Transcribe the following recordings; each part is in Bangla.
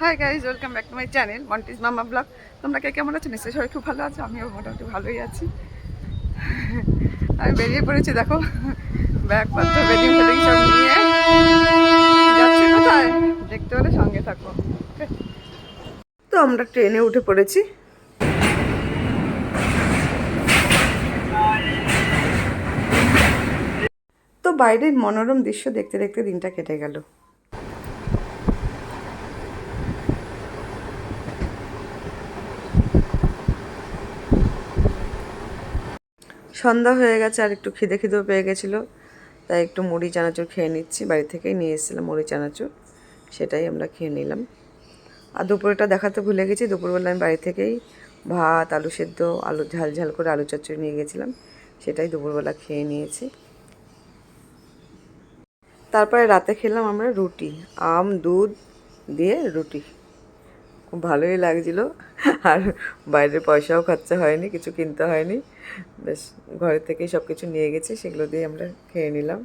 Hi guys welcome back to my channel মন্টিস মামা ব্লগ তোমরা কে কেমন আছো? নিশ্চয়ই সবাই খুব ভালো আছো, আমিও মোটামুটি ভালোই আছি। আমি বেরিয়ে পড়েছি, দেখো। ব্যাগপত্র বেডিং সব নিয়ে। যাচ্ছি কোথায়? দেখতে হলে সঙ্গে থাকো। তো আমরা ট্রেনে উঠে পড়েছি। তো বাইরের মনোরম দৃশ্য দেখতে দেখতে দিনটা কেটে গেল। সন্ধ্যা হয়ে গেছে আর একটু খিদে খিদেও পেয়ে গেছিল। তাই একটু মুড়ি, চানাচুর খেয়ে নিচ্ছি। বাড়ি থেকেই নিয়ে এসেছিলাম মুড়ি, চানাচুর। সেটাই আমরা খেয়ে নিলাম। আর দুপুরটা দেখাতে ভুলে গেছি। দুপুরবেলা আমি বাড়ি থেকেই ভাত, আলু সেদ্ধ, আলু ঝাল ঝাল করে আলু চচ্চড়ি নিয়ে গেছিলাম। সেটাই দুপুরবেলা খেয়ে নিয়েছি। তারপরে রাতে খেলাম আমরা রুটি, আম, দুধ দিয়ে রুটি। খুব ভালোই লাগছিল। আর বাইরে পয়সাও খরচা হয়নি, কিছু কিনতে হয়নি। বেশ, ঘরে থেকেই সব কিছু নিয়ে গেছি, সেগুলো দিয়ে আমরা খেয়ে নিলাম।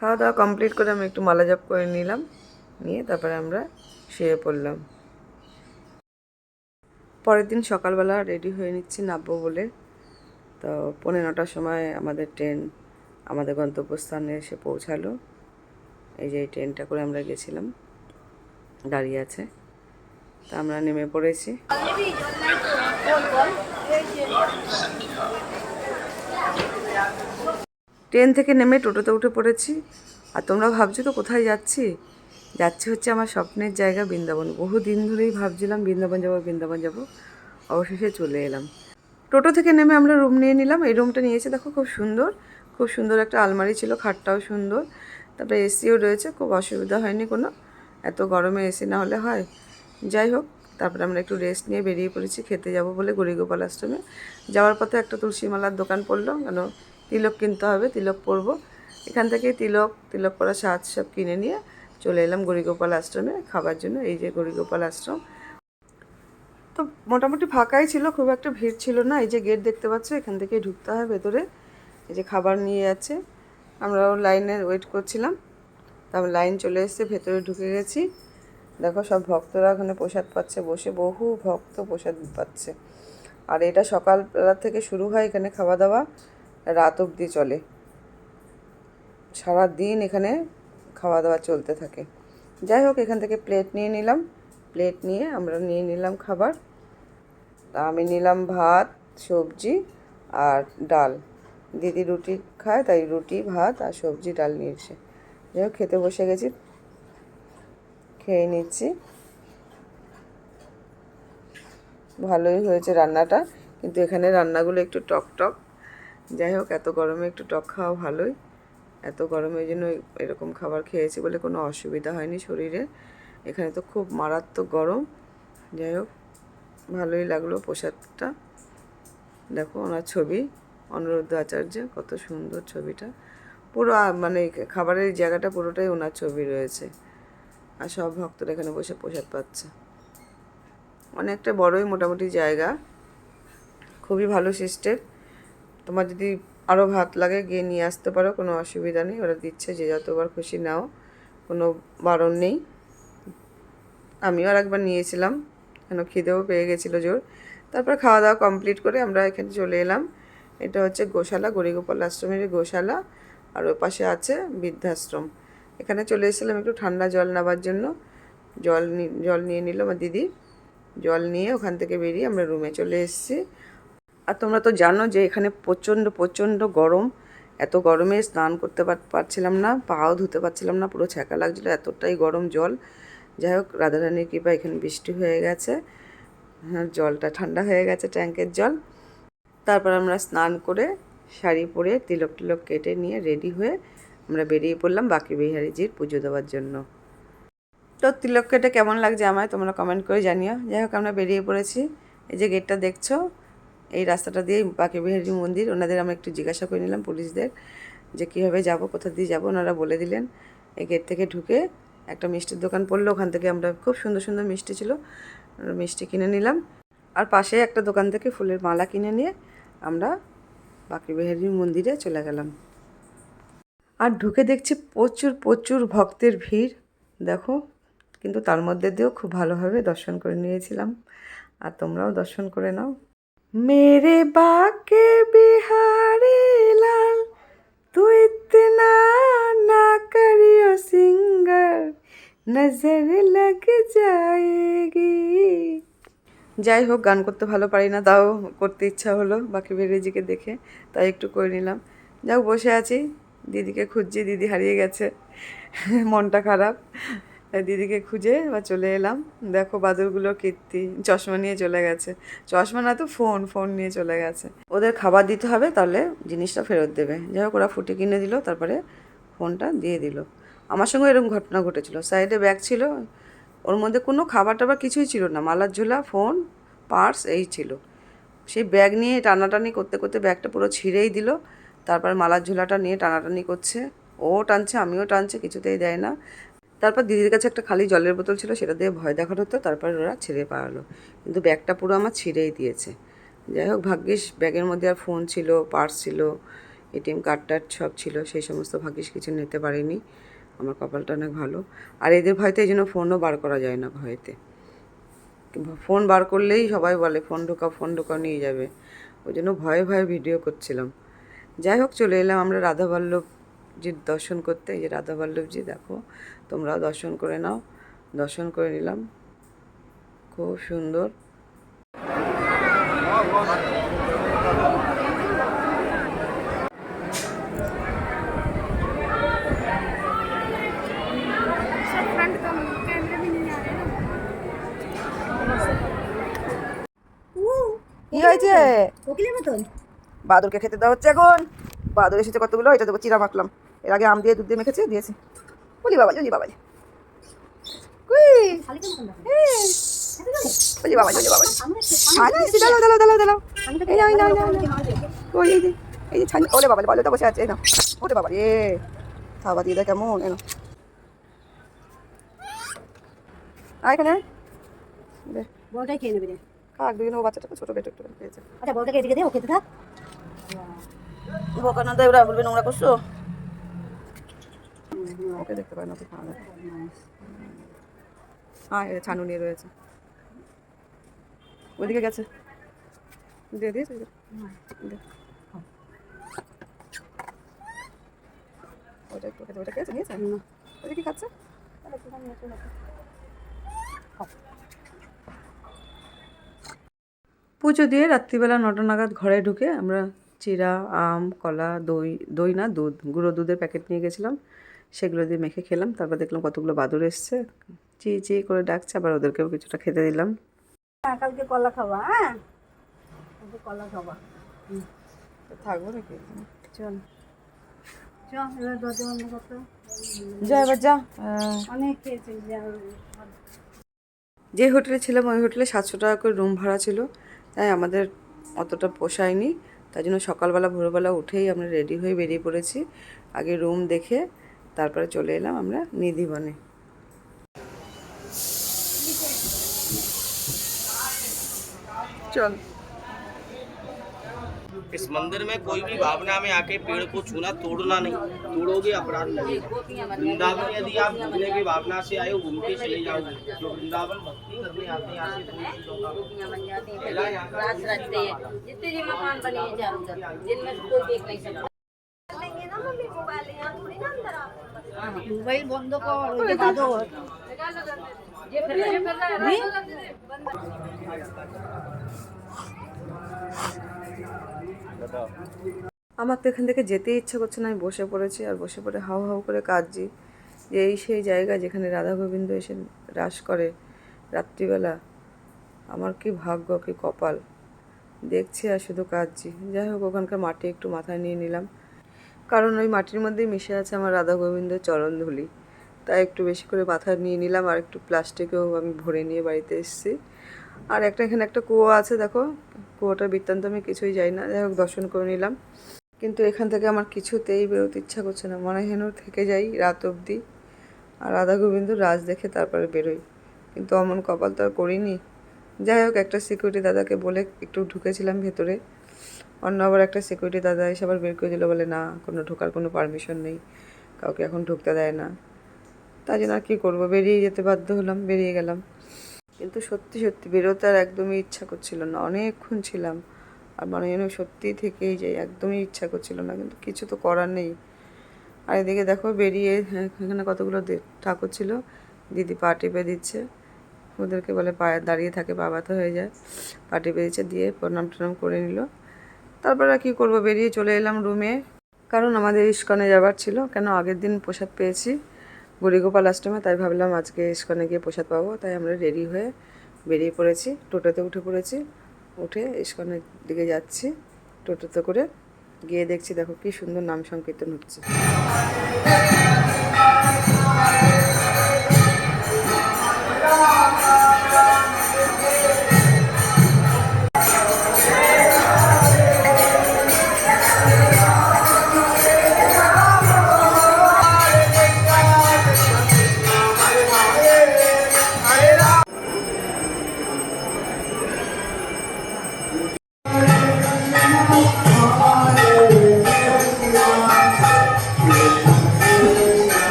খাওয়া দাওয়া কমপ্লিট করে আমি একটু মালা জপ করে নিলাম, নিয়ে তারপরে আমরা শুয়ে পড়লাম। পরের দিন সকালবেলা রেডি হয়ে নিচ্ছি নামবো বলে। তো পৌনে নটার সময় আমাদের ট্রেন আমাদের গন্তব্যস্থানে এসে পৌঁছালো। এই যে এই ট্রেনটা করে আমরা গেছিলাম, দাঁড়িয়ে আছে। তা আমরা নেমে পড়েছি। ট্রেন থেকে নেমে টোটোতে উঠে পড়েছি। আর তোমরা ভাবছ তো কোথায় যাচ্ছি? যাচ্ছি হচ্ছে আমার স্বপ্নের জায়গা বৃন্দাবন। বহু দিন ধরেই ভাবছিলাম বৃন্দাবন যাব বৃন্দাবন যাব। অবশেষে চলে এলাম। টোটো থেকে নেমে আমরা রুম নিয়ে নিলাম। এই রুমটা নিয়েছে, দেখো খুব সুন্দর। খুব সুন্দর একটা আলমারি ছিল, খাটটাও সুন্দর। তারপরে এসিও রয়েছে, খুব অসুবিধা হয়নি কোনো। এত গরমে এসি না হলে হয়। যাই হোক, তারপরে আমরা একটু রেস্ট নিয়ে বেরিয়ে পড়েছি, খেতে যাব বলে গরিগোপাল আশ্রমে যাওয়ার পথে একটা তুলসী মালার দোকান পড়ল, কেন তিলক কিনতে হবে, তিলক পরবো। এখান থেকে তিলক তিলক করা সাজ সব কিনে নিয়ে চলে এলাম গরিগোপাল আশ্রমে খাবার জন্য, এই যে গরিগোপাল আশ্রম তো মোটামুটি ফাঁকাই ছিল, খুব একটা ভিড় ছিল না, এই যে গেট দেখতে পাচ্ছ, এখান থেকে ঢুকতে হয় ভেতরে। এই যে খাবার নিয়ে যাচ্ছে আমরাও লাইনে ওয়েট করছিলাম। তারপর লাইন চলে এসেছে, ভেতরে ঢুকে গেছি। দেখো, সব ভক্তরা ওখানে প্রসাদ পাচ্ছে, বসে বহু ভক্ত প্রসাদ পাচ্ছে। আর এটা সকালবেলা থেকে শুরু হয় এখানে খাওয়া দাওয়া রাত অবধি চলে। সারা দিন এখানে খাওয়া দাওয়া চলতে থাকে। যাই হোক, এখান থেকে প্লেট নিয়ে নিলাম। প্লেট নিয়ে আমরা নিয়ে নিলাম খাবার। আমি নিলাম ভাত, সবজি আর ডাল। দিদি রুটি খায়, তাই রুটি, ভাত আর সবজি, ডাল নিয়েছে যাই হোক, খেতে বসে গেছি। খেয়ে নিচ্ছি। ভালোই হয়েছে রান্নাটা, কিন্তু এখানে রান্নাগুলো একটু টক টক। যাই হোক, এত গরমে একটু টক খাওয়া ভালোই। এত গরমের জন্য এরকম খাবার খেয়েছি বলে কোনো অসুবিধা হয়নি শরীরে। এখানে তো খুব মারাত্মক গরম। যাই হোক, ভালোই লাগল প্রসাদটা। দেখো ওনার ছবি অনুরুদ্ধ আচার্য, কত সুন্দর ছবিটা। পুরো মানে খাবারের জায়গাটা পুরোটাই ওনার ছবি রয়েছে। আর সব ভক্তরা এখানে বসে প্রসাদ পাচ্ছে। অনেকটা বড়ই মোটামুটি জায়গা। খুবই ভালো সিস্টেম তোমার যদি আরও ভাত লাগে, গিয়ে নিয়ে আসতে পারো, কোনো অসুবিধা নেই। ওরা দিচ্ছে, যে যতবার খুশি নাও, কোনো বারণ নেই। আমিও আর একবার নিয়েছিলাম। কেন, খিদেও পেয়ে গেছিল জোর। তারপর খাওয়া দাওয়া কমপ্লিট করে আমরা এখানে চলে এলাম। এটা হচ্ছে গোশালা, গরিগোপাল আশ্রমের গোশালা। আর ওর পাশে আছে বৃদ্ধাশ্রম। এখানে চলে এসেছিলাম একটু ঠান্ডা জল নেওয়ার জন্য। জল জল নিয়ে নিল আমার দিদি। জল নিয়ে ওখান থেকে বেরিয়ে আমরা রুমে চলে এসেছি। আর তোমরা তো জানো যে এখানে প্রচণ্ড প্রচণ্ড গরম। এত গরমে স্নান করতে পারছিলাম না পাও ধুতে পারছিলাম না পুরো ছ্যাঁকা লাগছিল এতটাই গরম জল। যাই হোক রাধারানীর কৃপা এখানে বৃষ্টি হয়ে গেছে। হ্যাঁ, জলটা ঠান্ডা হয়ে গেছে ট্যাঙ্কের জল। তারপর আমরা স্নান করে শাড়ি পরে তিলক টিলক কেটে নিয়ে রেডি হয়ে আমরা বেরিয়ে পড়লাম বাকি বিহারিজির পুজো দেওয়ার জন্য। তো তিলক কেটে কেমন লাগছে আমায় তোমরা কমেন্ট করে জানিও। যাই হোক, আমরা বেরিয়ে পড়েছি। এই যে গেটটা দেখছ, এই রাস্তাটা দিয়ে বাকি বিহারি মন্দির, ওনাদের আমরা একটু জিজ্ঞাসা করে নিলাম পুলিশদের যে কীভাবে যাব, কোথা দিয়ে যাব, ওনারা বলে দিলেন। এই গেট থেকে ঢুকে একটা মিষ্টির দোকান পড়ল, ওখান থেকে আমরা খুব সুন্দর সুন্দর মিষ্টি ছিল মিষ্টি কিনে নিলাম। আর পাশে একটা দোকান থেকে ফুলের মালা কিনে নিয়ে আমরা বাকি বিহারি মন্দিরে চলে গেলাম। আর ঢুকে দেখছি প্রচুর প্রচুর ভক্তের ভিড়। দেখো, কিন্তু তার মধ্যে দিয়েও খুব ভালোভাবে দর্শন করে নিয়েছিলাম। আর তোমরাও দর্শন করে নাও। মেরে বাকে বিহারে লাল, তুই না না করিও সিঙ্গার, নজর লগ যায়গি। যাই হোক, গান করতে ভালো পারি না, তাও করতে ইচ্ছা হলো বাকি বেরেজিকে দেখে তাই একটু করে নিলাম। যাও, বসে আছি। দিদিকে খুঁজছি, দিদি হারিয়ে গেছে। মনটা খারাপ। দিদিকে খুঁজে এবার চলে এলাম। দেখো বাদুরগুলো কীর্তি, চশমা নিয়ে চলে গেছে। চশমা না তো ফোন ফোন নিয়ে চলে গেছে। ওদের খাবার দিতে হবে, তাহলে জিনিসটা ফেরত দেবে। যাই হোক, ওরা ফুটে কিনে দিল, তারপরে ফোনটা দিয়ে দিল। আমার সঙ্গে এরকম ঘটনা ঘটেছিল। সাইডে ব্যাগ ছিল, ওর মধ্যে কোনো খাবার টাবার কিছুই ছিল না। মালার ঝোলা, ফোন, পার্স, এই ছিল। সেই ব্যাগ নিয়ে টানাটানি করতে করতে ব্যাগটা পুরো ছিঁড়েই দিল। তারপর মালার ঝোলাটা নিয়ে টানাটানি করছে। ও টানছে, আমিও টানছে, কিছুতেই দেয় না। তারপর দিদির কাছে একটা খালি জলের বোতল ছিল, সেটা দিয়ে ভয় দেখানো হতো, তারপর ওরা ছেড়ে পাওয়ালো কিন্তু ব্যাগটা পুরো আমার ছিঁড়েই দিয়েছে। যাই হোক, ভাগ্যিস ব্যাগের মধ্যে আর ফোন ছিল পার্স ছিল এটিএম কার্ড টার্ড সব ছিল, সেই সমস্ত ভাগ্যিস কিছু নিতে পারিনি। আমার কপালটা অনেক ভালো। আর এদের ভয়তে এই জন্য ফোনও বার করা যায় না ভয়তে। ফোন বার করলেই সবাই বলে ফোন ঢোকাও ফোন ঢোকাও, নিয়ে যাবে। ওই জন্য ভয়ে ভয়ে ভিডিও করছিলাম। যাই হোক চলে এলাম আমরা রাধাবল্লভজির দর্শন করতে। এই যে রাধাবল্লভজি দেখো তোমরাও দর্শন করে নাও। দর্শন করে নিলাম। খুব সুন্দর। কি হয়েছে? কোকিলের মতন? বাদুরকে খেতে দেওয়া হচ্ছে এখন। বাদুর এসেছে কতগুলো? এটা দেবো চিরা মাখলাম। এর আগে আম দিয়ে দুধ দিয়ে মেখেছি দিয়েছি। বলি বাবা বলি বাবা বলি বাবা বলি বাবা আমরা ছানা এসে দাঁড়াও দাঁড়াও দাঁড়াও দাঁড়াও। তো এই নাও, এই নাও, এই নাও, এই নাও। মারবে ওই এই যে এই যে ছানি ওলে বাবা বলো তো বসে আছে এই নাও। ওরে বাবা রে খাওয়া দিয়ে দেয় কেমন এনো আয় এখানে আয়। দে। খেয়ে নেবে খাক দুদিন ও বাচ্চাটা ছোটো একটু আচ্ছা এদিকে দে ও খেতে থাক। বোকা না দেয় ওরা বলবে নোংরা করছ? ওকে দেখতে পায় না ওকে খাওয়া হ্যাঁ এ ছানু নিয়ে রয়েছে। ওইদিকে গেছে। দিয়ে দিয়েছে ওটা একটু খেতে ওটা খেয়েছে নিয়েছে? ওটা কি খাচ্ছে? পুজো দিয়ে রাত্রিবেলা নটা নাগাদ ঘরে ঢুকে আমরা চিরা আম কলা দই দই না দুধ। গুঁড়ো দুধের প্যাকেট নিয়ে গেছিলাম। সেগুলো দিয়ে মেখে খেলাম। তারপর দেখলাম কতগুলো বাদুর এসছে। চি চি করে ডাকছে। আবার ওদেরকেও কিছুটা খেতে দিলাম। হ্যাঁ কালকে কলা খাবা হ্যাঁ? কলা খাবা। থাকব নাকি? চল। যা এবার যা। অনেক খেয়েছি যে হোটেলে ছিলাম ওই হোটেলে সাতশো টাকা করে রুম ভাড়া ছিল। তাই আমাদের অতটা পোষায়নি। তাই জন্য সকালবেলা, ভোরবেলা উঠেই আমরা রেডি হয়ে বেরিয়ে পড়েছি। আগে রুম দেখে তারপরে চলে এলাম আমরা নিধিবনে চল। इस मंदिर में कोई भी भावना में आके पेड़ को छूना तोड़ना नहीं तोड़ोगे अपराध लगेगा वृंदावन यदि आप घूमने की भावना से आए हो घूम के चले जाओगे जो वृंदावन भक्ति करने आते हैं यहाँ से दूर चीजों का गोपियाँ बन जाती हैं रास रचते हैं जितने भी मकान बने हैं चारों तरफ जिनमें से कोई देख नहीं सकता মোবাইল বন্ধ কর ওই যে বাদর ये फिर ये फिर रहा है আমার তো এখান থেকে যেতেই ইচ্ছা করছে না, আমি বসে পড়েছি আর বসে পড়ে হাউ হাউ করে কাঁদছি যে এই সেই জায়গা যেখানে রাধা গোবিন্দ এসে রাস করে রাত্রিবেলা। আমার কি ভাগ্য, কি কপাল। দেখছি আর শুধু কাঁদছি। যাই হোক, ওখানকার মাটি একটু মাথায় নিয়ে নিলাম। কারণ ওই মাটির মধ্যেই মিশে আছে আমার রাধা গোবিন্দের চরণ ধুলি। তাই একটু বেশি করে মাথায় নিয়ে নিলাম আর একটু প্লাস্টিকেও আমি ভরে নিয়ে বাড়িতে এসেছি। আর একটা এখানে একটা কুয়ো আছে, দেখো। কুয়োটার বৃত্তান্ত আমি কিছুই যাই না। যাই হোক, দর্শন করে নিলাম। কিন্তু এখান থেকে আমার কিছুতেই বেরোতে ইচ্ছা করছে না। মনে হেন থেকে যাই রাত অবধি। আর রাধা গোবিন্দ রাজ দেখে তারপরে বেরোই। কিন্তু অমন কপাল তো আর করিনি। যাই হোক, একটা সিকিউরিটি দাদাকে বলে একটু ঢুকেছিলাম ভেতরে। অন্য আবার একটা সিকিউরিটি দাদা এসে আবার বের করে দিল, বলে, না, কোনো ঢোকার কোনো পারমিশন নেই। কাউকে এখন ঢুকতে দেয় না। তাই জন্য আর কী করব? বেরিয়ে যেতে বাধ্য হলাম, বেরিয়ে গেলাম। কিন্তু সত্যি সত্যি বেরোতে একদমই ইচ্ছা করছিল না। অনেকক্ষণ ছিলাম। আর মনে যেন সত্যিই থেকেই যাই একদমই ইচ্ছা করছিল না। কিন্তু কিছু তো করার নেই। আর এদিকে দেখো বেরিয়ে হ্যাঁ, এখানে কতগুলো ঠাকুর ছিল। দিদি পা টিপে দিচ্ছে। ওদেরকে বলে পায়ে দাঁড়িয়ে থাকে পা ব্যথা হয়ে যায়। পা টিপে দিচ্ছে দিয়ে প্রণাম টনাম করে নিল। তারপর আর কী করব? বেরিয়ে চলে এলাম রুমে কারণ আমাদের ইস্কনে যাবার ছিল। কেন? আগের দিন প্রসাদ পেয়েছি। গরিগোপাল আশ্রমে, তাই ভাবলাম আজকে ইস্কনে গিয়ে প্রসাদ পাবো। তাই আমরা রেডি হয়ে বেরিয়ে পড়েছি, টোটোতে উঠে পড়েছি। উঠে ইস্কনের দিকে যাচ্ছি, টোটোতে করে গিয়ে দেখছি দেখো কি সুন্দর নাম সংকীর্তন হচ্ছে।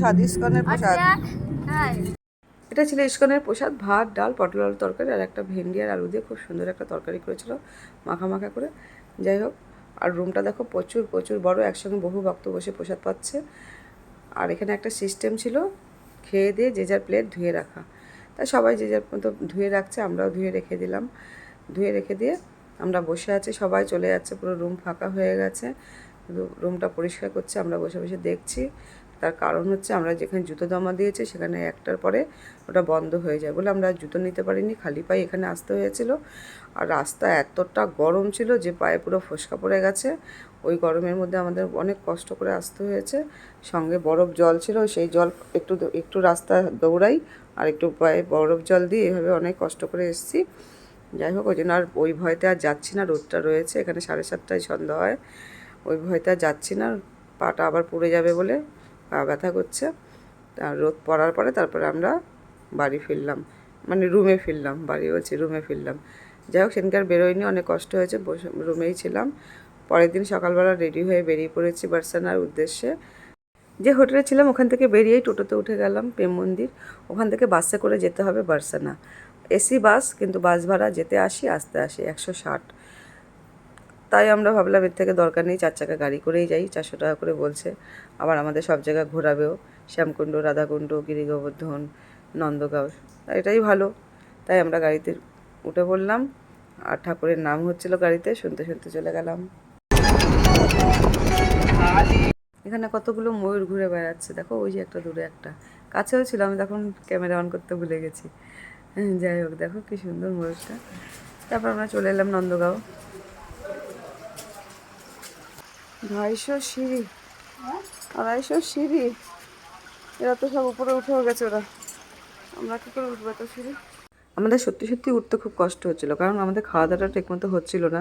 প্রসাদ ইস্কনের প্রসাদ। হ্যাঁ এটা ছিল ইস্কনের প্রসাদ ভাত ডাল পটল আলু তরকারি আর একটা ভেন্ডি আর আলু দিয়ে খুব সুন্দর একটা তরকারি করেছিল মাখা মাখা করে। যাই হোক আর রুমটা দেখো প্রচুর প্রচুর বড় একসঙ্গে বহু ভক্ত বসে প্রসাদ পাচ্ছে। আর এখানে একটা সিস্টেম ছিল খেয়ে দিয়ে যে যার প্লেট ধুয়ে রাখা। তাই সবাই যে যার মতো ধুয়ে রাখছে আমরাও ধুয়ে রেখে দিলাম। ধুয়ে রেখে দিয়ে আমরা বসে আছি সবাই চলে যাচ্ছে পুরো রুম ফাঁকা হয়ে গেছে। শুধু রুমটা পরিষ্কার করছে আমরা বসে বসে দেখছি। তার কারণ হচ্ছে আমরা যেখানে জুতো জমা দিয়েছি, সেখানে একটার পরে ওটা বন্ধ হয়ে যায় বলে আমরা জুতো নিতে পারিনি, খালি পায়ে এখানে আসতে হয়েছিল। আর রাস্তা এতটা গরম ছিল যে পায়ে পুরো ফসকা পড়ে গেছে। ওই গরমের মধ্যে আমাদের অনেক কষ্ট করে আসতে হয়েছে। সঙ্গে বরফ জল ছিল, সেই জল একটু একটু রাস্তা দৌড়াই আর একটু পায়ে বরফ জল দিয়ে এভাবে অনেক কষ্ট করে এসেছি। যাই হোক, ওই জন্য আর ওই ভয়তে আর যাচ্ছি না, রোদটা রয়েছে, এখানে সাড়ে সাতটায় সন্ধ্যা হয়। ওই ভয়তে আর যাচ্ছি না, পাটা আবার পুড়ে যাবে বলে পা ব্যথা করছে। তা রোদ পড়ার পরে তারপরে আমরা বাড়ি ফিরলাম। মানে রুমে ফিরলাম, বাড়ি বলছি রুমে ফিরলাম। যাই হোক, সেদিনকার বেরোয়নি, অনেক কষ্ট হয়েছে, বসে রুমেই ছিলাম। পরের দিন সকালবেলা রেডি হয়ে বেরিয়ে পড়েছি বার্সানার উদ্দেশ্যে। যে হোটেলে ছিলাম, ওখান থেকে বেরিয়েই টোটোতে উঠে গেলাম, প্রেম মন্দির। ওখান থেকে বাসে করে যেতে হবে বার্সানা। এসি, বাস, কিন্তু বাস ভাড়া যেতে আসি, আসতে আসি একশো ষাট। তাই আমরা ভাবলাম এর থেকে দরকার নেই চার চাকা গাড়ি করেই যাই চারশো টাকা করে বলছে। আবার আমাদের সব জায়গায় ঘোরাবেও। শ্যামকুণ্ড রাধাকুণ্ড গিরিগোবর্ধন নন্দগাঁও এটাই ভালো। তাই আমরা গাড়িতে উঠে পড়লাম আর ঠাকুরের নাম হচ্ছিল গাড়িতে শুনতে শুনতে চলে গেলাম। এখানে কতগুলো ময়ূর ঘুরে বেড়াচ্ছে দেখো ওই যে একটা দূরে একটা। কাছেও ছিল আমি তখন ক্যামেরা অন করতে ভুলে গেছি। হ্যাঁ, যাই হোক দেখো কি সুন্দর ময়ূরটা। তারপর আমরা চলে এলাম নন্দগাঁও। আড়াইশো সিঁড়ি। আড়াইশো সিঁড়ি? এরা তো সব উপরে উঠেও গেছে ওরা। আমরা কী করে উঠবো এত সিঁড়ি? আমাদের সত্যি সত্যি উঠতে খুব কষ্ট হচ্ছিল, কারণ আমাদের খাওয়া দাওয়াটা ঠিকমতো হচ্ছিল না।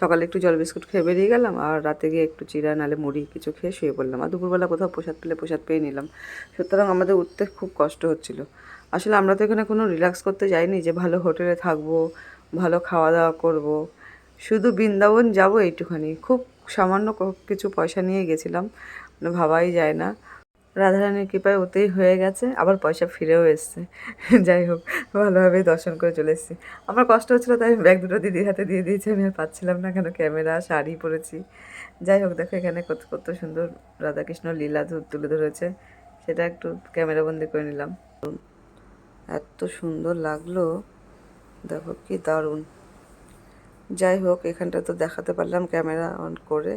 সকালে একটু জল বিস্কুট খেয়ে বেরিয়ে গেলাম আর রাতে গিয়ে একটু চিরা নালে মুড়ি কিছু খেয়ে শুয়ে পড়লাম। আর দুপুরবেলা কোথাও প্রসাদ পেলে প্রসাদ পেয়ে নিলাম। সুতরাং আমাদের উঠতে খুব কষ্ট হচ্ছিল। আসলে আমরা তো এখানে কোনো রিল্যাক্স করতে যাইনি যে ভালো হোটেলে থাকব, ভালো খাওয়া দাওয়া করব। শুধু বৃন্দাবন যাব এইটুখানি। খুব সামান্য কিছু পয়সা নিয়ে গেছিলাম। মানে ভাবাই যায় না। রাধারানীর কৃপায় ওতেই হয়ে গেছে, আবার পয়সা ফিরেও এসছে। যাই হোক, ভালোভাবেই দর্শন করে চলে এসেছি। আমার কষ্ট হচ্ছিল, তাই ব্যাগ দুটো দিদির হাতে দিয়ে দিয়েছি, আমি আর পাচ্ছিলাম না কেন, ক্যামেরা, শাড়ি পরেছি। যাই হোক, দেখো এখানে কত কত সুন্দর রাধাকৃষ্ণ লীলা তুলে ধরেছে। সেটা একটু ক্যামেরা বন্দি করে নিলাম। এত সুন্দর লাগল। দেখো কি দারুণ। যাই হোক, এখানটা তো দেখাতে পারলাম ক্যামেরা অন করে।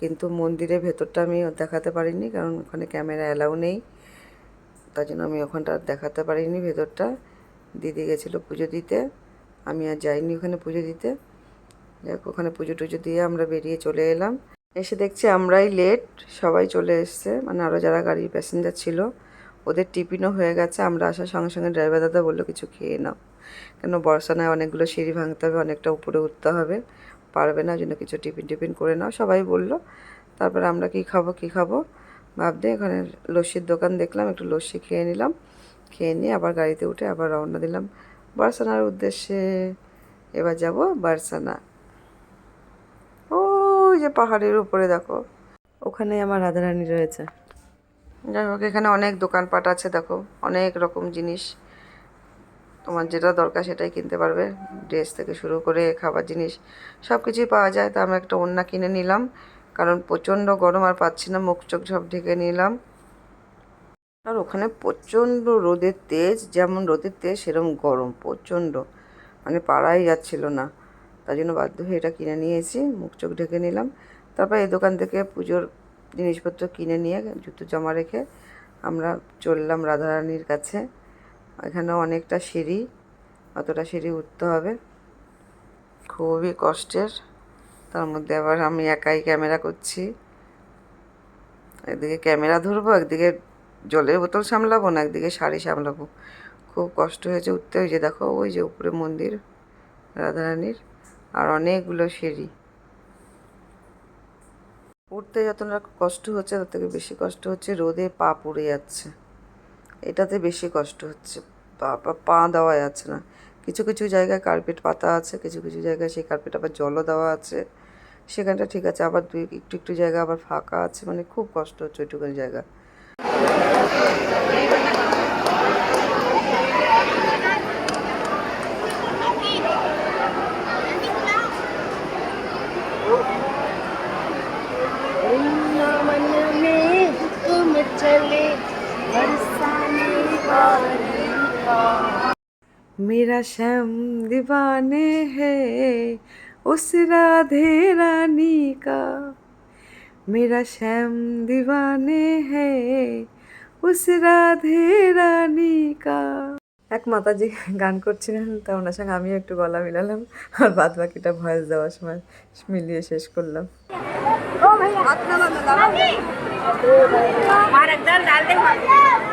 কিন্তু মন্দিরের ভেতরটা আমি দেখাতে পারিনি, কারণ ওখানে ক্যামেরা অ্যালাউ নেই। তার জন্য আমি ওখানটা দেখাতে পারিনি ভেতরটা। দিদি গেছিল পুজো দিতে, আমি আর যাইনি ওখানে পুজো দিতে। যাই হোক, ওখানে পুজো টুজো দিয়ে আমরা বেরিয়ে চলে এলাম। এসে দেখছি আমরাই লেট সবাই চলে এসছে। মানে আরও যারা গাড়ির প্যাসেঞ্জার ছিল, ওদের টিফিনও হয়ে গেছে। আমরা আসার সঙ্গে সঙ্গে ড্রাইভার দাদা বলল, কিছু খেয়ে নাও। কেন বর্ষানায় অনেকগুলো সিঁড়ি ভাঙতে হবে, অনেকটা উপরে উঠতে হবে। পারবে না জন্য কিছু টিফিন টিফিন করে নাও। সবাই বলল, তারপরে আমরা কি খাব কি খাব? ভাবতে এখানে লস্যির দোকান দেখলাম, একটু লস্যি খেয়ে নিলাম। খেয়ে নিয়ে আবার গাড়িতে উঠে আবার রওনা দিলাম। বার্সানার উদ্দেশ্যে এবার যাব বার্সানা ওই যে পাহাড়ের উপরে, দেখো। ওখানে আমার রাধারানী রয়েছে। যাই হোক, এখানে অনেক দোকানপাট আছে, দেখো। অনেক রকম জিনিস। তোমার যেটা দরকার সেটাই কিনতে পারবে। ড্রেস থেকে শুরু করে খাবার জিনিস সব কিছুই পাওয়া যায়। তা আমরা একটা ওড়না কিনে নিলাম। কারণ প্রচণ্ড গরম আর পাচ্ছি না, মুখ চোখ সব ঢেকে নিলাম। আর ওখানে প্রচণ্ড রোদের তেজ, যেমন রোদের তেজ সেরকম গরম, প্রচণ্ড। মানে পাড়াই যাচ্ছিল না। তার জন্য বাধ্য হয়ে এটা কিনে নিয়েছি, মুখ চোখ ঢেকে নিলাম। তারপর এই দোকান থেকে পুজোর জিনিসপত্র কিনে নিয়ে জুতো জমা রেখে আমরা চললাম রাধারানীর কাছে। এখানে অনেকটা সিঁড়ি, অতটা সিঁড়ি উঠতে হবে। খুবই কষ্টের। তার মধ্যে আবার আমি একাই ক্যামেরা করছি। একদিকে ক্যামেরা ধরবো, একদিকে জলের বোতল সামলাবো না, একদিকে শাড়ি সামলাবো। খুব কষ্ট হয়েছে উঠতে। ওই যে দেখো, ওই যে উপরে মন্দির, রাধারানীর, আর অনেকগুলো সিঁড়ি। উঠতে যত না কষ্ট হচ্ছে, তার থেকে বেশি কষ্ট হচ্ছে, রোদে পা পুড়ে যাচ্ছে। এটাতে বেশি কষ্ট হচ্ছে। পা দেওয়া যাচ্ছে না। কিছু কিছু জায়গায় কার্পেট পাতা আছে, কিছু কিছু জায়গায় সেই কার্পেট আবার জলও দেওয়া আছে। সেখানটা ঠিক আছে, আবার দুই, একটু একটু জায়গা আবার ফাঁকা আছে মানে খুব কষ্ট হচ্ছে ওইটুকুনি জায়গা। मेरा श्याम दीवाने है उस राधे रानी का मेरा श्याम दीवाने है उस রাধে রানী কা এক মাতাজি গান করছিলেন তা ওনার সঙ্গে আমিও একটু গলা মিলালাম আর বাদ বাকিটা ভয়েস দেওয়ার সময় মিলিয়ে শেষ করলাম मारक दाल डाल दे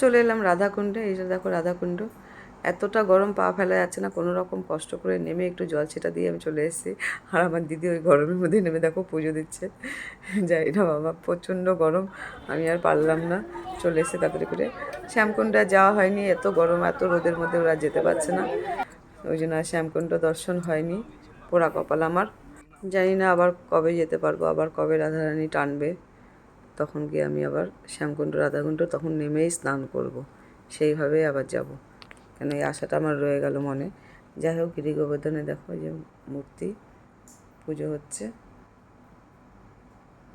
চলে এলাম রাধাকুণ্ডে। এই যে দেখো রাধাকুণ্ড। এতটা গরম পা ফেলা যাচ্ছে না, কোনো রকম কষ্ট করে নেমে একটু জল ছিটা দিয়ে আমি চলে এসেছি। আর আমার দিদি ওই গরমের মধ্যে নেমে দেখো পুজো দিচ্ছে। যাই না বাবা, প্রচণ্ড গরম, আমি আর পারলাম না চলে এসে তাড়াতাড়ি করে। শ্যামকুণ্ড যাওয়া হয়নি, এত গরম, এত রোদের মধ্যে ওরা যেতে পারছে না। ওই জন্য আর শ্যামকুণ্ড দর্শন হয়নি, পোড়া কপাল আমার। জানি না আবার কবে যেতে পারব, আবার কবে রাধারানী টানবে। তখন গিয়ে আমি আবার শ্যামকুণ্ড রাধাকুণ্ড তখন নেমেই স্নান করব। সেইভাবেই আবার যাব। কেন এই আশাটা আমার রয়ে গেল মনে। যাই হোক গিরি গোবর্ধনে দেখো যে মূর্তি, পুজো হচ্ছে।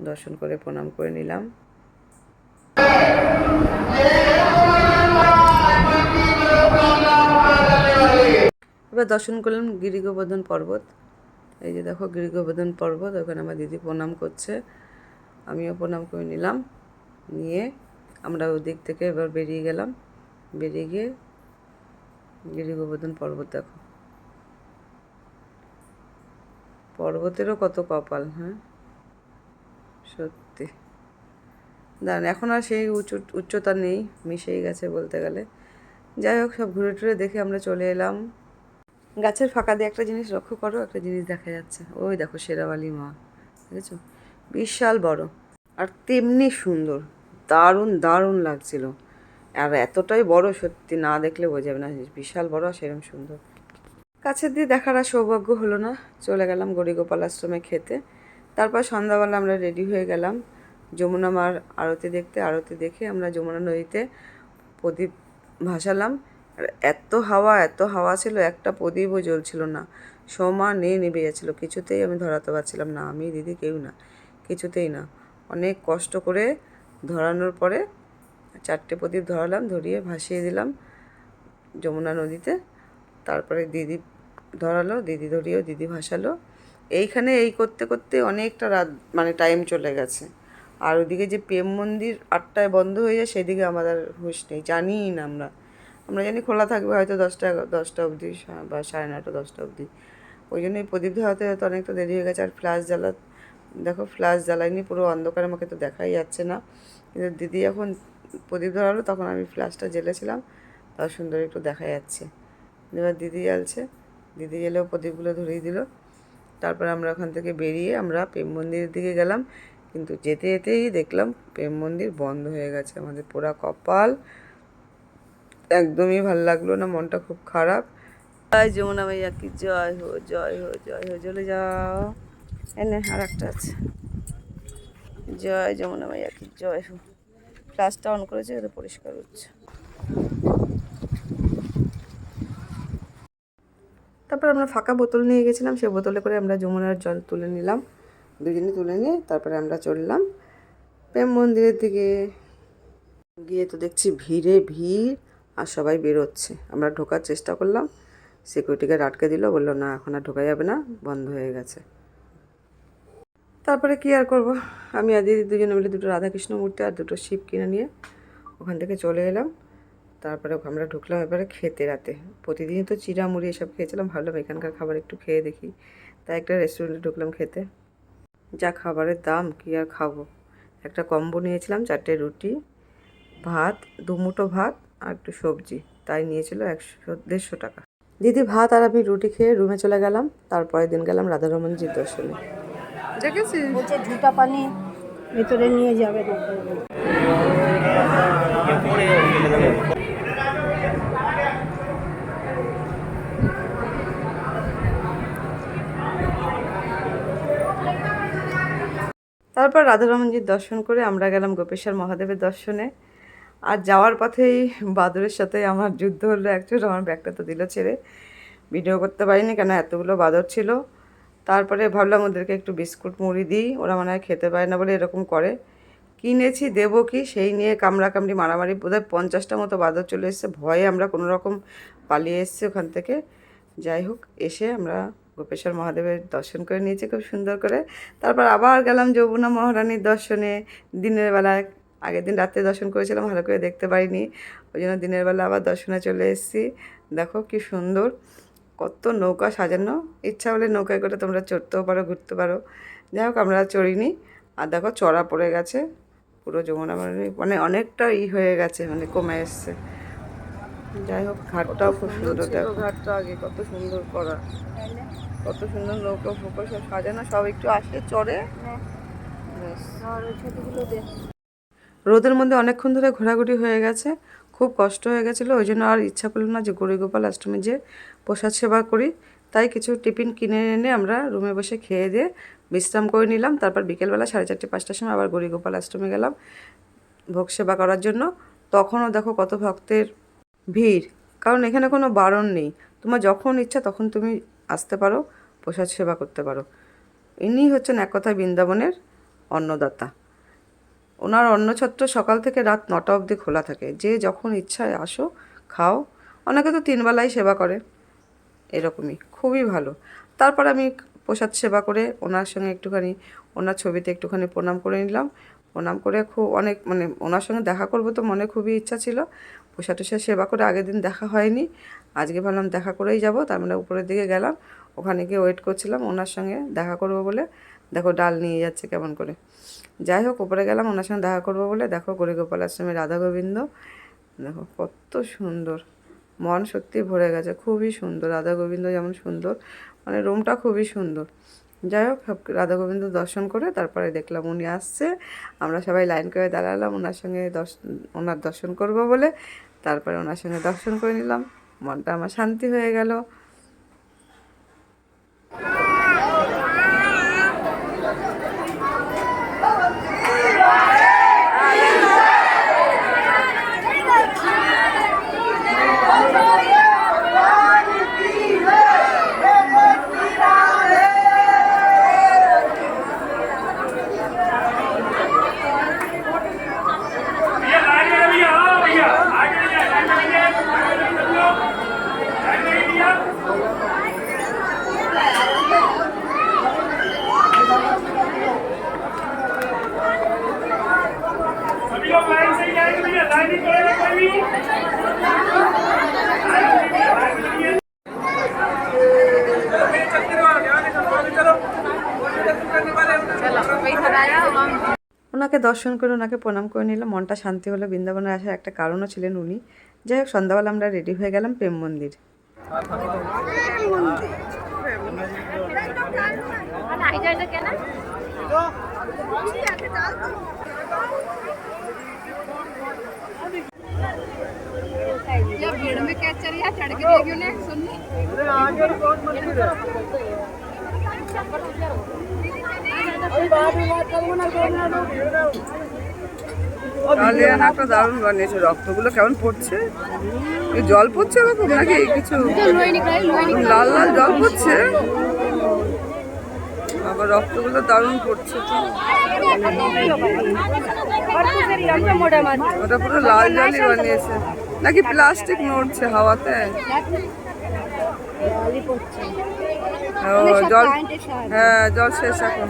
দর্শন করে প্রণাম করে নিলাম। এবার দর্শন করলাম গিরি গোবর্ধন পর্বত। এই যে দেখো গিরি গোবর্ধন পর্বত, ওখানে আমার দিদি প্রণাম করছে। আমিও প্রণাম করে নিলাম। নিয়ে আমরা ওদিক থেকে এবার বেরিয়ে গেলাম। বেরিয়ে গিয়ে গিরি গোবর্ধন পর্বত দেখো। পর্বতেরও কত কপাল হ্যাঁ? সত্যি। দাঁড়ান, এখন আর সেই উঁচু উচ্চতা নেই, মিশেই গেছে বলতে গেলে। যাই হোক, সব ঘুরে টুরে দেখে আমরা চলে এলাম। গাছের ফাঁকা দিয়ে একটা জিনিস লক্ষ্য করো, একটা জিনিস দেখা যাচ্ছে। ওই দেখো শেরাওয়ালি মা, দেখেছ? বিশাল বড়। তেমনি সুন্দর। দারুণ দারুণ লাগছিল। আর এতটাই বড় সত্যি না দেখলে বোঝাবে না, বিশাল বড় আর সেরকম সুন্দর। কাছের দিয়ে দেখার আর সৌভাগ্য হলো না। চলে গেলাম গরিগোপাল আশ্রমে খেতে। তারপর সন্ধ্যাবেলা আমরা রেডি হয়ে গেলাম। যমুনা মার আরতি দেখতে, আরতি দেখে আমরা যমুনা নদীতে প্রদীপ ভাসালাম। আর এত হাওয়া এত হাওয়া ছিল, একটা প্রদীপও জ্বলছিল না। সমা সমানে নেবে যাচ্ছিল। কিছুতেই আমি ধরাতে পারছিলাম না। আমি, দিদি কেউ না। কিছুতেই না। অনেক কষ্ট করে ধরানোর পরে চারটে প্রদীপ ধরালাম, ধরিয়ে ভাসিয়ে দিলাম যমুনা নদীতে। তারপরে দিদি ধরালো, দিদি ধরিয়েও দিদি ভাসালো। এইখানে এই করতে করতে অনেকটা রাত মানে টাইম চলে গেছে। আর ওদিকে যে প্রেম মন্দির আটটায় বন্ধ হয়ে যায়, সেদিকে আমাদের হুঁশ নেই, জানিই না আমরা। আমরা জানি খোলা থাকবে হয়তো দশটা দশটা অবধি, বা সাড়ে নটা দশটা অবধি। ওই জন্যই প্রদীপ ধরাতে হয়তো অনেকটা দেরি হয়ে গেছে, আর ফ্ল্যাশ জ্বালা দেখো ফ্ল্যাশ জ্বালাইনি পুরো অন্ধকার আমাকে তো দেখাই যাচ্ছে না। কিন্তু দিদি যখন প্রদীপ ধরালো, তখন আমি ফ্ল্যাশটা জ্বেলেছিলাম, তাও সুন্দর একটু দেখা যাচ্ছে। এবার দিদি জ্বালছে, দিদি জ্বেলেও প্রদীপগুলো ধরিয়ে দিল। তারপর আমরা ওখান থেকে বেরিয়ে আমরা প্রেম মন্দিরের দিকে গেলাম। কিন্তু যেতে যেতেই দেখলাম প্রেম মন্দির বন্ধ হয়ে গেছে, আমাদের পোড়া কপাল। একদমই ভালো লাগল না, মনটা খুব খারাপ। জয় যমুনা মাইয়া কি জয় হো জয় হো জয় হো চলে যাও। এনে আর একটা আছে। জয় যমুনা মাইয়া কি? জয় হো। ফ্লাশটা অন করেছে, এটা পরিষ্কার হচ্ছে। তারপর আমরা ফাঁকা বোতল নিয়ে গেছিলাম, সেই বোতলে করে আমরা যমুনার জল তুলে নিলাম। দুজনে তুলে নিয়ে তারপরে আমরা চললাম। প্রেম মন্দিরের দিকে গিয়ে তো দেখছি ভিড়ে ভিড়, আর সবাই বেরোচ্ছে। আমরা ঢোকার চেষ্টা করলাম। সিকিউরিটি গার্ড আটকে দিল, বলল, না, এখন আর ঢোকা যাবে না, বন্ধ হয়ে গেছে। তারপরে কি আর করব? আমি আর দিদি দুজনে মিলে দুটো রাধাকৃষ্ণ মূর্তি আর দুটো শিব কিনে নিয়ে ওখান থেকে চলে এলাম। তারপরে আমরা ঢুকলাম এবারে খেতে রাতে। প্রতিদিনই তো চিরা মুড়ি এসব খেয়েছিলাম, ভাবলাম এখানকার খাবার একটু খেয়ে দেখি। তাই একটা রেস্টুরেন্টে ঢুকলাম খেতে। যা খাবারের দাম, কি আর খাব? একটা কম্বো নিয়েছিলাম, চারটে রুটি, ভাত দুমুটো ভাত আর একটু সবজি। তাই নিয়েছিল একশো, দেড়শো টাকা। দিদি ভাত আর আমি রুটি খেয়ে রুমে চলে গেলাম। তারপরের দিন গেলাম রাধারমনজির দর্শনে। দেখেছিস? বলছে ঝুটা পানি ভেতরে নিয়ে যাবে না। তারপর রাধারমনজির দর্শন করে আমরা গেলাম গোপেশ্বর মহাদেবের দর্শনে। আর যাওয়ার পথেই বাদরের সাথে আমার যুদ্ধ হলো অ্যাকচুয়ালি আমার ব্যাগটা তো দিল ছেড়ে। ভিডিও করতে পারিনি কেন এতগুলো বাদর ছিল। তারপরে ভাবলাম ওদেরকে একটু বিস্কুট মুড়ি দিই, ওরা মনে হয় খেতে পারে না বলে এরকম করে। কিনেছি, দেবো কি সেই নিয়ে কামড়াকামড়ি মারামারি, বোধহয় পঞ্চাশটা মতো বাদর চলে এসেছে। ভয়ে আমরা কোনো রকম পালিয়ে এসেছি ওখান থেকে। যাই হোক, এসে আমরা গোপেশ্বর মহাদেবের দর্শন করে নিয়েছি খুব সুন্দর করে। তারপর আবার গেলাম যমুনা মহারানীর দর্শনে। দিনের বেলায় আগের দিন রাত্রে দর্শন করেছিলাম, ভালো করে দেখতে পারিনি। ওই জন্য দিনের বেলা আবার দর্শনে চলে এসেছি। দেখো কি সুন্দর। কত নৌকা সাজানো। ইচ্ছা হলে নৌকায় করে তোমরা চড়তেও পারো ঘুরতে পারো। যাই হোক আমরা চড়িনি। আর দেখো চড়া পড়ে গেছে। পুরো যমুনা মানে অনেকটা ই হয়ে গেছে মানে কমে এসছে। যাই হোক ঘাটটাও খুব সুন্দর দেখো। ঘাটটা আগে কত সুন্দর করা। কত সুন্দর নৌকা ফৌকা সব সাজানো সব একটু আসে চড়ে। রোদের মধ্যে অনেকক্ষণ ধরে ঘোরাঘুরি হয়ে গেছে। খুব কষ্ট হয়ে গেছিল ওই জন্য আর ইচ্ছা করল না যে গৌরী গোপাল অষ্টমী যে প্রসাদ সেবা করি। তাই কিছু টিফিন কিনে এনে আমরা রুমে বসে খেয়ে দিয়ে বিশ্রাম করে নিলাম। তারপর বিকেলবেলা সাড়ে চারটে, পাঁচটার সময় আবার গোপাল অষ্টমী গেলাম ভোগ সেবা করার জন্য। তখনও দেখো কত ভক্তের ভিড়। কারণ এখানে কোনো বারণ নেই। তোমার যখন ইচ্ছা তখন তুমি আসতে পারো, প্রসাদ সেবা করতে পারো। ইনি হচ্ছেন এক কথায় বৃন্দাবনের অন্নদাতা। ওনার অন্নছত্র সকাল থেকে রাত নটা অবধি খোলা থাকে। যে যখন ইচ্ছায় আসো, খাও। অনেকে তো তিনবেলাই সেবা করে। এরকমই, খুবই ভালো। তারপর আমি প্রসাদ সেবা করে ওনার সঙ্গে একটুখানি, ওনার ছবিতে একটুখানি প্রণাম করে নিলাম। প্রণাম করে খুব অনেক মানে ওনার সঙ্গে দেখা করব তো মনে খুবই ইচ্ছা ছিল। প্রসাদ টসাদ সেবা করে আগের দিন দেখা হয়নি। আজকে ভাবলাম দেখা করেই যাব, তার মানে উপরের দিকে গেলাম। ওখানে গিয়ে ওয়েট করছিলাম ওনার সঙ্গে দেখা করব বলে। দেখো ডাল নিয়ে যাচ্ছে কেমন করে। যাই হোক উপরে গেলাম, ওনার সঙ্গে দেখা করব বলে। দেখো গরিগোপাল আশ্রমে রাধা গোবিন্দ। দেখো কত সুন্দর। মন সত্যি ভরে গেছে। খুবই সুন্দর। রাধা গোবিন্দ যেমন সুন্দর। মানে রুমটা খুবই সুন্দর। যাই হোক রাধা গোবিন্দ দর্শন করে তারপরে দেখলাম উনি আসছে। আমরা সবাই লাইন করে দাঁড়ালাম ওনার সঙ্গে দর্শন ওনার দর্শন করব বলে। তারপরে ওনার সঙ্গে দর্শন করে নিলাম। মনটা আমার শান্তি হয়ে গেল। দর্শন করে, ওনাকে প্রণাম করে নিলাম। মনটা শান্তি হলো। বৃন্দাবনে আসার একটা কারণও ছিলেন উনি। যাই হোক, সন্ধ্যাবেলা আমরা রেডি হয়ে গেলাম প্রেম মন্দির। একটা দারুণ বানিয়েছে রক্তগুলো কেমন পড়ছে? জল পড়ছে এরকম নাকি? কিছু লাল লাল জল পড়ছে? আবার রক্তগুলো দারুণ পড়ছে তো। ওটা পুরো লাল জলই বানিয়েছে। নাকি প্লাস্টিক নড়ছে হাওয়াতে? ও জল হ্যাঁ জল শেষ এখন।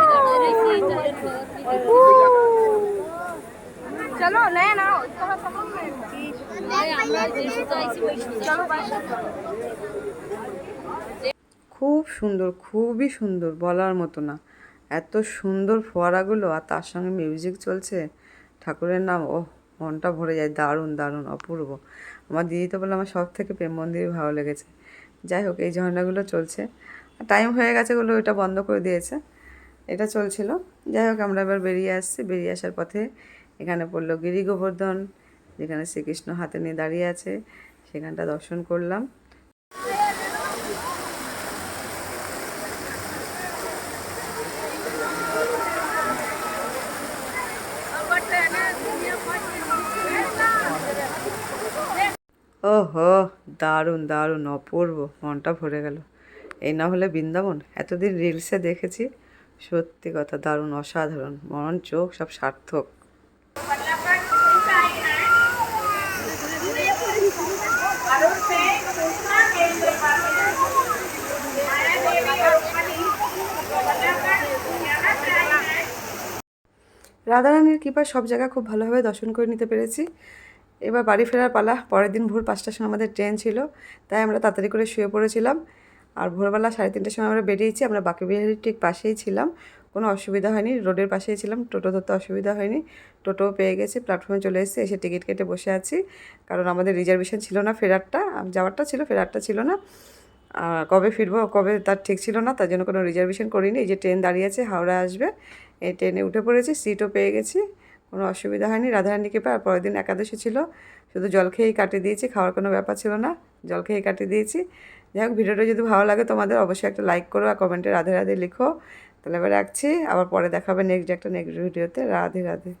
খুব সুন্দর, খুবই সুন্দর, বলার মতো না। এত সুন্দর ফোয়ারাগুলো আর তার সঙ্গে মিউজিক চলছে। ঠাকুরের নাম ও মনটা ভরে যায়। দারুণ দারুণ, অপূর্ব। আমার দিদি তো বলে আমার সব থেকে প্রেম মন্দিরই ভালো লেগেছে। যাই হোক, এই ঝর্ণাগুলো চলছে। টাইম হয়ে গেছে বলে ওইটা বন্ধ করে দিয়েছে। এটা চলছিল। যাই হোক, আমরা এবার বেরিয়ে আসছি। বেরিয়ে আসার পথে এখানে পড়ল গিরি গোবর্ধন যেখানে শ্রীকৃষ্ণ হাতে নিয়ে দাঁড়িয়ে আছে। সেখানটা দর্শন করলাম। ওহো, দারুণ দারুণ, অপূর্ব। মনটা ভরে গেল। এই না হলে বৃন্দাবন? এতদিন রিলসে দেখেছি। সত্যি কথা, দারুণ, অসাধারণ। মন চোখ, সব সার্থক। রাধারানীর কৃপায় সব জায়গা খুব ভালোভাবে দর্শন করে নিতে পেরেছি। এবার বাড়ি ফেরার পালা, পরের দিন ভোর পাঁচটার সময় আমাদের ট্রেন ছিল, তাই আমরা তাড়াতাড়ি করে শুয়ে পড়েছিলাম। আর ভোরবেলা সাড়ে তিনটের সময় আমরা বেরিয়েছি, আমরা বাকি বিহারির ঠিক পাশেই ছিলাম। কোনো অসুবিধা হয়নি, রোডের পাশেই ছিলাম, টোটো ধরতে অসুবিধা হয়নি। টোটো পেয়ে গেছি প্ল্যাটফর্মে চলে এসেছি, এসে টিকিট কেটে বসে আছি। কারণ আমাদের রিজার্ভেশন ছিল না ফেরারটা, যাওয়ারটা ছিল, ফেরারটা ছিল না। কবে ফিরবো, কবে তার ঠিক ছিল না, তার জন্য কোনো রিজার্ভেশন করিনি। এই যে ট্রেন দাঁড়িয়ে আছে, হাওড়া আসবে। এই ট্রেনে উঠে পড়েছি সিটও পেয়ে গেছি। কোনো অসুবিধা হয়নি, রাধারানীকে আর পরের দিন একাদশী ছিল। শুধু জল খেয়েই কাটিয়ে দিয়েছি, খাওয়ার কোনো ব্যাপার ছিল না, জল খেয়েই কাটিয়ে দিয়েছি। যাই হোক, ভিডিওটা যদি ভালো লাগে তোমাদের অবশ্যই একটা লাইক করো আর কমেন্টে রাধে রাধে লিখো। তাহলে এবার রাখছি, আবার পরে দেখাবে নেক্সট একটা নেক্সট ভিডিওতে রাধে রাধে।